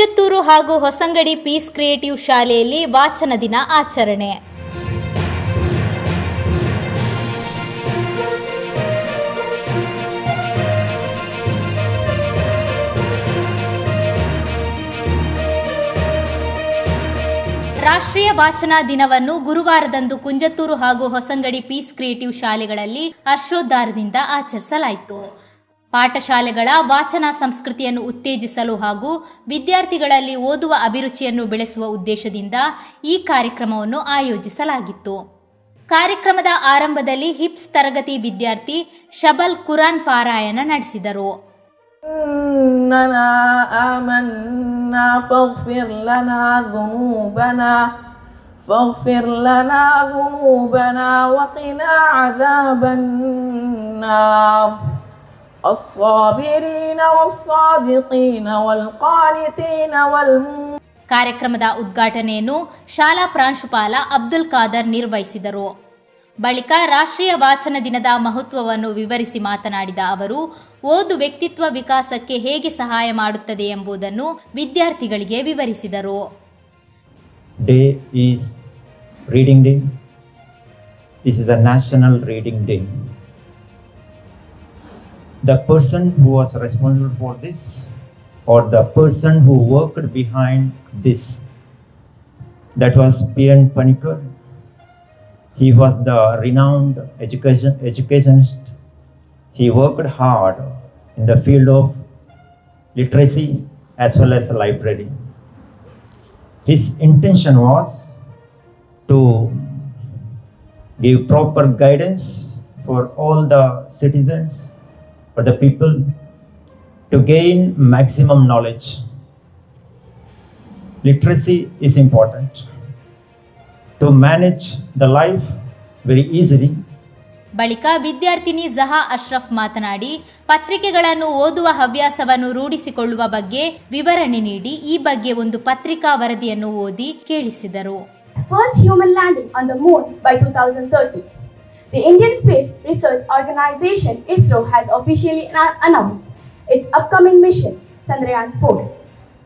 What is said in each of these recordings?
ಕುಂಜತ್ತೂರು ಹಾಗೂ Hosangadi piece creative ಶಾಲೆಯಲ್ಲಿ ವಾಚನ ದಿನ ಆಚರಣೆ. ರಾಷ್ಟ್ರೀಯ ವಾಚನ ದಿನವನ್ನು ಗುರುವಾರದಂದು ಕುಂಜತ್ತೂರು ಹಾಗೂ ಹೊಸಂಗಡಿ ಪೀಸ್ ಕ್ರಿಯೇಟಿವ್ ಶಾಲೆಗಳಲ್ಲಿ ಹರ್ಷೋದ್ಧಾರದಿಂದ ಆಚರಿಸಲಾಯಿತು. ಪಾಠಶಾಲೆಗಳ ವಾಚನ ಸಂಸ್ಕೃತಿಯನ್ನು ಉತ್ತೇಜಿಸಲು ಹಾಗೂ ವಿದ್ಯಾರ್ಥಿಗಳಲ್ಲಿ ಓದುವ ಅಭಿರುಚಿಯನ್ನು ಬೆಳೆಸುವ ಉದ್ದೇಶದಿಂದ ಈ ಕಾರ್ಯಕ್ರಮವನ್ನು ಆಯೋಜಿಸಲಾಗಿತ್ತು ಕಾರ್ಯಕ್ರಮದ ಆರಂಭದಲ್ಲಿ ಹಿಪ್ಸ್ ತರಗತಿ ವಿದ್ಯಾರ್ಥಿ ಶಬಲ್ ಕುರಾನ್ ಪಾರಾಯಣ ನಡೆಸಿದರು إننا آمنا فاغفر لنا ذنوبنا فاغفر لنا ذنوبنا وقنا عذاب النار ಕಾರ್ಯಕ್ರಮದ ಉದ್ಘಾಟನೆಯನ್ನು ಶಾಲಾ ಪ್ರಾಂಶುಪಾಲ ಅಬ್ದುಲ್ ಖಾದರ್ ನಿರ್ವಹಿಸಿದರು. ಬಳಿಕ ರಾಷ್ಟ್ರೀಯ ವಾಚನ ದಿನದ ಮಹತ್ವವನ್ನು ವಿವರಿಸಿ ಮಾತನಾಡಿದ ಅವರು ಓದು ವ್ಯಕ್ತಿತ್ವ ವಿಕಾಸಕ್ಕೆ ಹೇಗೆ ಸಹಾಯ ಮಾಡುತ್ತದೆ ಎಂಬುದನ್ನು ವಿದ್ಯಾರ್ಥಿಗಳಿಗೆ ವಿವರಿಸಿದರು. Day is reading day this is a national reading day. The person who was responsible for this or the person who worked behind this. That was pn panikar. He was the renowned education educationist. He worked hard in the field of literacy as well as library. His intention was to give proper guidance for all the citizens, for the people to gain maximum knowledge. Literacy is important to manage the life very easily ಬಳಿಕ ವಿದ್ಯಾರ್ಥಿನಿ ಜಹಾ ಅಶ್ರಫ್ ಮಾತನಾಡಿ ಪತ್ರಿಕೆಗಳನ್ನು ಓದುವ ಹವ್ಯಾಸವನ್ನು ರೂಢಿಸಿಕೊಳ್ಳುವ ಬಗ್ಗೆ ವಿವರಣೆ ನೀಡಿ ಈ ಬಗ್ಗೆ ಒಂದು ಪತ್ರಿಕಾ ವರದಿಯನ್ನು ಓದಿ ಕೇಳಿಸಿದರು first human landing on the moon by 2030. The Indian Space Research Organization ISRO has officially announced its upcoming mission Chandrayaan 4,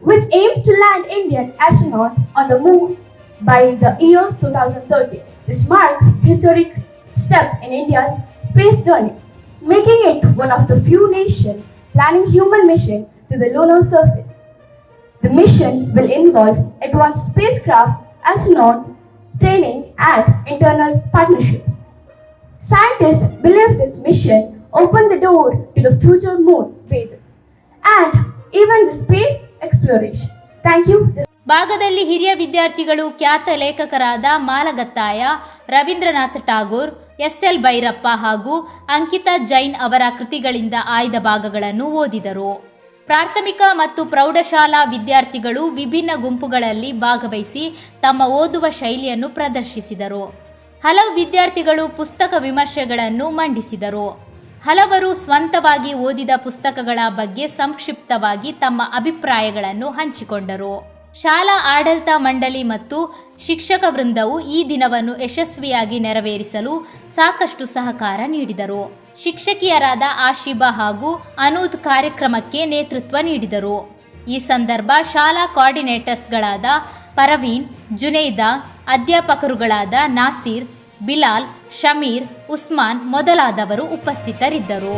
which aims to land Indian astronauts on the moon by the year 2030. This marks a historic step in India's space journey, making it one of the few nations planning human mission to the lunar surface. The mission will involve advanced spacecraft, astronaut training, and internal partnerships. Scientists believe this mission opened the door to the future moon bases and even the space exploration. Thank you. ಭಾಗದಲ್ಲಿ ಹಿರಿಯ ವಿದ್ಯಾರ್ಥಿಗಳು ಖ್ಯಾತ ಲೇಖಕರಾದ ಮಾಲಗತ್ತಾಯ, Rabindranath S L Bhyrappa ಹಾಗೂ ಅಂಕಿತಾ ಜೈನ್ ಅವರ ಕೃತಿಗಳಿಂದ ಆಯ್ದ ಭಾಗಗಳನ್ನು ಓದಿದರು ಪ್ರಾಥಮಿಕ ಮತ್ತು ಪ್ರೌಢಶಾಲಾ ವಿದ್ಯಾರ್ಥಿಗಳು ವಿಭಿನ್ನ ಗುಂಪುಗಳಲ್ಲಿ ಭಾಗವಹಿಸಿ ತಮ್ಮ ಓದುವ ಶೈಲಿಯನ್ನು ಪ್ರದರ್ಶಿಸಿದರು ಹಲವು ವಿದ್ಯಾರ್ಥಿಗಳು ಪುಸ್ತಕ ವಿಮರ್ಶೆಗಳನ್ನು ಮಂಡಿಸಿದರು. ಹಲವರು ಸ್ವಂತವಾಗಿ ಓದಿದ ಪುಸ್ತಕಗಳ ಬಗ್ಗೆ ಸಂಕ್ಷಿಪ್ತವಾಗಿ ತಮ್ಮ ಅಭಿಪ್ರಾಯಗಳನ್ನು ಹಂಚಿಕೊಂಡರು. ಶಾಲಾ ಆಡಳಿತ ಮಂಡಳಿ ಮತ್ತು ಶಿಕ್ಷಕ ವೃಂದವು ಈ ದಿನವನ್ನು ಯಶಸ್ವಿಯಾಗಿ ನೆರವೇರಿಸಲು ಸಾಕಷ್ಟು ಸಹಕಾರ ನೀಡಿದರು. ಶಿಕ್ಷಕಿಯರಾದ ಆಶಿಬಾ ಹಾಗೂ ಅನೂದ್ ಕಾರ್ಯಕ್ರಮಕ್ಕೆ ನೇತೃತ್ವ ನೀಡಿದರು. ಈ ಸಂದರ್ಭ ಶಾಲಾ ಕೋಆರ್ಡಿನೇಟರ್ಸ್ಗಳಾದ ಪರವೀನ್, ಜುನೈದಾ, ಅಧ್ಯಾಪಕರುಗಳಾದ ನಾಸೀರ್ ಬಿಲಾಲ್ ಶಮೀರ್ ಉಸ್ಮಾನ್ ಮೊದಲಾದವರು ಉಪಸ್ಥಿತರಿದ್ದರು.